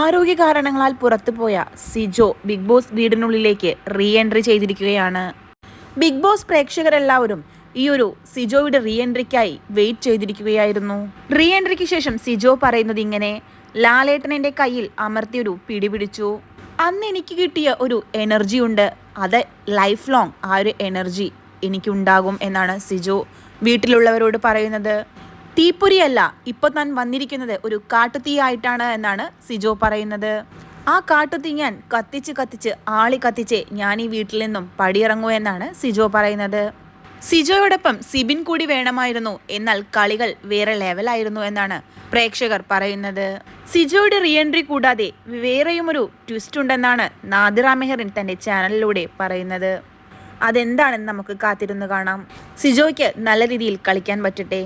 ആരോഗ്യ കാരണങ്ങളാൽ പുറത്തുപോയ സിജോ ബിഗ് ബോസ് വീടിനുള്ളിലേക്ക് റീ എൻട്രി ചെയ്തിരിക്കുകയാണ്. ബിഗ് ബോസ് പ്രേക്ഷകരെല്ലാവരും ഈ ഒരു സിജോയുടെ റീ എൻട്രിക്കായി വെയിറ്റ് ചെയ്തിരിക്കുകയായിരുന്നു. റീ എൻട്രിക്ക് ശേഷം സിജോ പറയുന്നത് ഇങ്ങനെ ലാലേട്ടൻ എന്റെ കയ്യിൽ അമർത്തിയൊരു പിടി പിടിച്ചു അന്ന് എനിക്ക് കിട്ടിയ ഒരു എനർജി ഉണ്ട്. അത് ലൈഫ് ലോങ് ആ ഒരു എനർജി എനിക്കുണ്ടാകും എന്നാണ് സിജോ വീട്ടിലുള്ളവരോട് പറയുന്നത്. തീപ്പൊരിയല്ല ഇപ്പൊ താൻ വന്നിരിക്കുന്നത്. ഒരു കാട്ടുതീയായിട്ടാണ് എന്നാണ് സിജോ പറയുന്നത്. ആ കാട്ടുതീ ഞാൻ കത്തിച്ച് കത്തിച്ച് ആളി കത്തിച്ച് ഞാൻ ഈ വീട്ടിൽ നിന്നും പടിയിറങ്ങൂ എന്നാണ് സിജോ പറയുന്നത്. സിജോയോടൊപ്പം സിബിൻ കൂടി വേണമായിരുന്നു. എന്നാൽ കളികൾ വേറെ ലെവലായിരുന്നു എന്നാണ് പ്രേക്ഷകർ പറയുന്നത്. സിജോയുടെ റീഎൻട്രി കൂടാതെ വേറെയും ഒരു ട്വിസ്റ്റ് ഉണ്ടെന്നാണ് നാദിറ മെഹറിൻ തന്റെ ചാനലിലൂടെ പറയുന്നത്. അതെന്താണെന്ന് നമുക്ക് കാത്തിരുന്ന് കാണാം. സിജോയ്ക്ക് നല്ല രീതിയിൽ കളിക്കാൻ പറ്റട്ടെ.